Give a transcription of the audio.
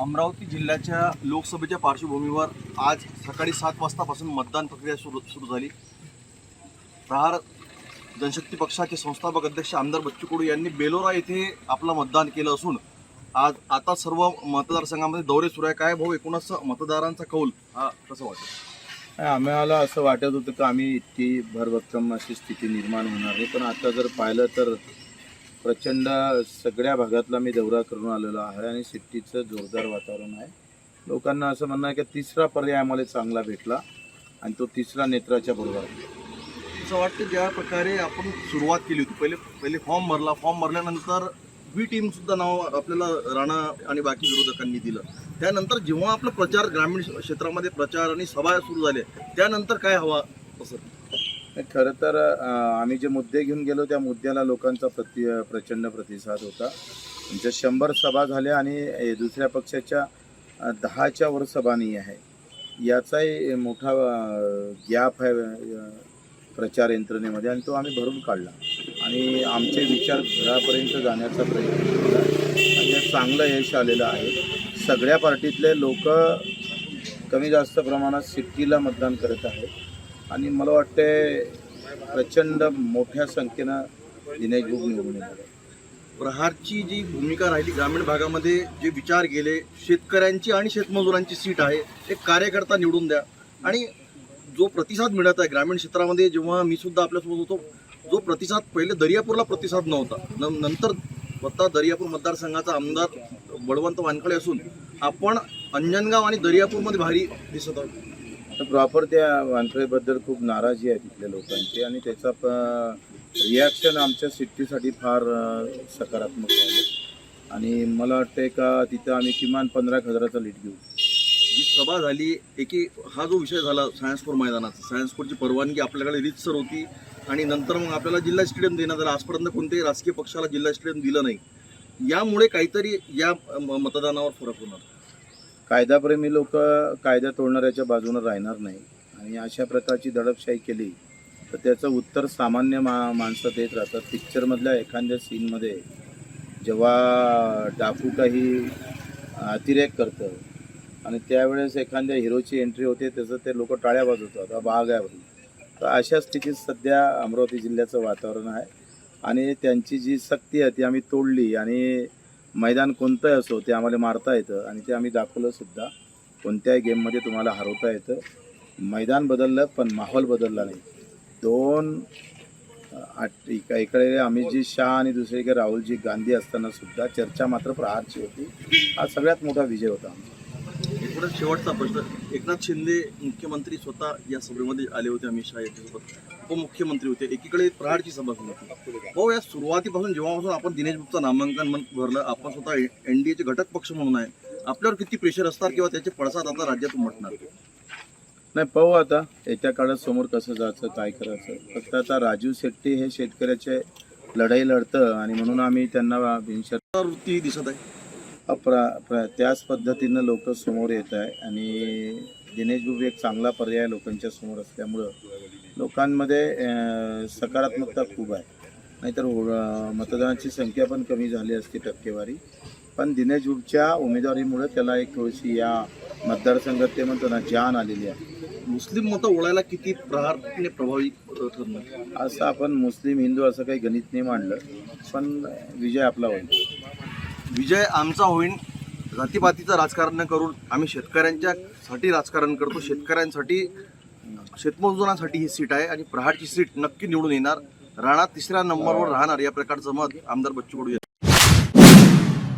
अमरावती जिल्ह्याच्या लोकसभेच्या पार्श्वभूमीवर आज सकाळी सात वाजतापासून मतदान प्रक्रिया सुरू सुरू झाली. प्रहार जनशक्ती पक्षाचे संस्थापक अध्यक्ष आमदार बच्चू कडू यांनी बेलोरा येथे आपलं मतदान केलं असून आज आता सर्व मतदारसंघामध्ये दौरे सुरू आहे. काय भाऊ एकूणच मतदारांचा कौल हा कसं वाटतं? आम्हाला असं वाटत होतं की आम्ही इतकी भरभक्कम अशी स्थिती निर्माण होणार आहे. पण आता जर पाहिलं तर प्रचंड सगळ्या भागातला मी दौरा करून आलेलो आहे आणि सिट्टीचं जोरदार वातावरण आहे. लोकांना असं म्हणणं आहे की तिसरा पर्याय आम्हाला चांगला भेटला आणि तो तिसरा नेत्राच्या बरोबर असं वाटतं ज्या प्रकारे आपण सुरुवात केली होती पहिले पहिले फॉर्म भरला. फॉर्म भरल्यानंतर बी टीम सुद्धा नाव आपल्याला राणा आणि बाकी विरोधकांनी दिलं. त्यानंतर जेव्हा आपला प्रचार ग्रामीण क्षेत्रामध्ये प्रचार आणि सभा सुरू झाले त्यानंतर काय हवा असं? खरं तर आम्ही जे मुद्दे घेऊन गेलो त्या मुद्द्याला लोकांचा प्रति प्रचंड प्रतिसाद होता. आमच्या शंभर सभा झाल्या आणि दुसऱ्या पक्षाच्या दहाच्या वर सभा नाही आहे. याचाही मोठा गॅप आहे प्रचार यंत्रणेमध्ये आणि तो आम्ही भरून काढला. आणि आमचे विचार घरापर्यंत जाण्याचा प्रयत्न केला. आणि चांगलं यश आलेलं आहे. सगळ्या पार्टीतले लोक कमी जास्त प्रमाणात सिट्टीला मतदान करत आहेत. आणि मला वाटते प्रचंड मोठ्या संख्येनं दिनेश निवडून येणार प्रहारची जी भूमिका राहिली ग्रामीण भागामध्ये जे विचार गेले शेतकऱ्यांची आणि शेतमजुरांची सीट आहे एक कार्यकर्ता निवडून द्या. आणि जो प्रतिसाद मिळत आहे ग्रामीण क्षेत्रामध्ये जेव्हा मी सुद्धा आपल्यासोबत होतो जो प्रतिसाद पहिले दर्यापूरला प्रतिसाद नव्हता. न- नंतर स्वतः दर्यापूर मतदारसंघाचा आमदार बळवंत वानखळे असून आपण अंजनगाव आणि दर्यापूरमध्ये भारी दिसत आहोत. तर प्रॉपर त्या वानखळेबद्दल खूप नाराजी आहे तिथल्या लोकांची आणि त्याचा रिॲक्शन आमच्या सिट्टीसाठी फार सकारात्मक आहे. आणि मला वाटते का तिथं आम्ही किमान पंधरा हजाराचा लीड घेऊ. जी सभा झाली एकी हा जो विषय झाला सायन्स फोर मैदानाचा सायन्स फोरची परवानगी आपल्याकडे रीतसर होती आणि नंतर मग आपल्याला जिल्हा स्टेडियम देण्यात आला. आजपर्यंत कोणत्याही राजकीय पक्षाला जिल्हा स्टेडियम दिलं नाही. यामुळे काहीतरी या म- मतदानावर फरक होणार. कायदाप्रेमी लोक कायदा तोडणाऱ्याच्या बाजूनं राहणार नाही. आणि अशा प्रकारची दडपशाही केली तर त्याचं उत्तर सामान्य मा माणसं देत राहतात. पिक्चरमधल्या एखाद्या सीनमध्ये जेव्हा डाकू काही अतिरेक करतं आणि त्यावेळेस एखाद्या हिरोची एंट्री होते त्याचं ते लोक टाळ्या वाजवतात हा आहे. तर अशा स्थितीत सध्या अमरावती जिल्ह्याचं वातावरण आहे. आणि त्यांची जी सक्ती आहे ती आम्ही तोडली आणि मैदान कोणतंही असो ते आम्हाला मारता येतं आणि ते आम्ही दाखवलं सुद्धा. कोणत्याही गेममध्ये तुम्हाला हरवता येतं. मैदान बदललं पण माहोल बदलला नाही. दोन आठ- इक- इकडे अमितजी शाह आणि दुसरीकडे राहुलजी गांधी असताना सुद्धा चर्चा मात्र प्रहारची होती. हा सगळ्यात मोठा विजय होता एकूणच शेवटचा प्रश्न. एकनाथ शिंदे मुख्यमंत्री स्वतः या सभेमध्ये आले होते अमित शाह यांच्यासोबत. उपमुख्यमंत्री होते. एकीकडे प्रहारची सभा सुरू होती. हो या सुरुवातीपासून जेव्हापासून आपण दिनेश गुप्ता नामांकन भरलं आपण स्वतः एनडीएचे घटक पक्ष म्हणून आहे. आपल्यावर किती प्रेशर असतात किंवा त्याचे पडसाद आता राज्यातून म्हटणार नाही पाहू आता. येत्या काळात समोर कसं जायचं काय करायचं? फक्त आता राजू शेट्टी हे शेतकऱ्याचे लढाई लढतं आणि म्हणून आम्ही त्यांना वृत्ती दिसत आहे. प्र त्याच पद्धतीनं लोक समोर येत आहे आणि दिनेश बुब एक चांगला पर्याय लोकांच्या समोर असल्यामुळं लोकांमध्ये सकारात्मकता खूप आहे. नाहीतर मतदानाची संख्या पण कमी झाली असती टक्केवारी. पण दिनेश बुबच्या उमेदवारीमुळे त्याला एक थोडीशी या मतदारसंघात ते म्हणतो ना जान आलेली आहे. मुस्लिम मतं ओळायला किती प्रहारने प्रभावी अ, ठरणार? असं आपण मुस्लिम हिंदू असं काही गणित नाही मांडलं पण विजय आपला होईल. विजय आमचा होईल जातीपातीचं राजकारण करून आम्ही शेतकऱ्यांच्या साठी राजकारण करतो. शेतकऱ्यांसाठी शेतमजुरांसाठी ही सीट आहे आणि प्रहारची सीट नक्की निवडून येणार. राणा तिसऱ्या नंबरवर राहणार या प्रकारचं मत आमदार बच्चू कडू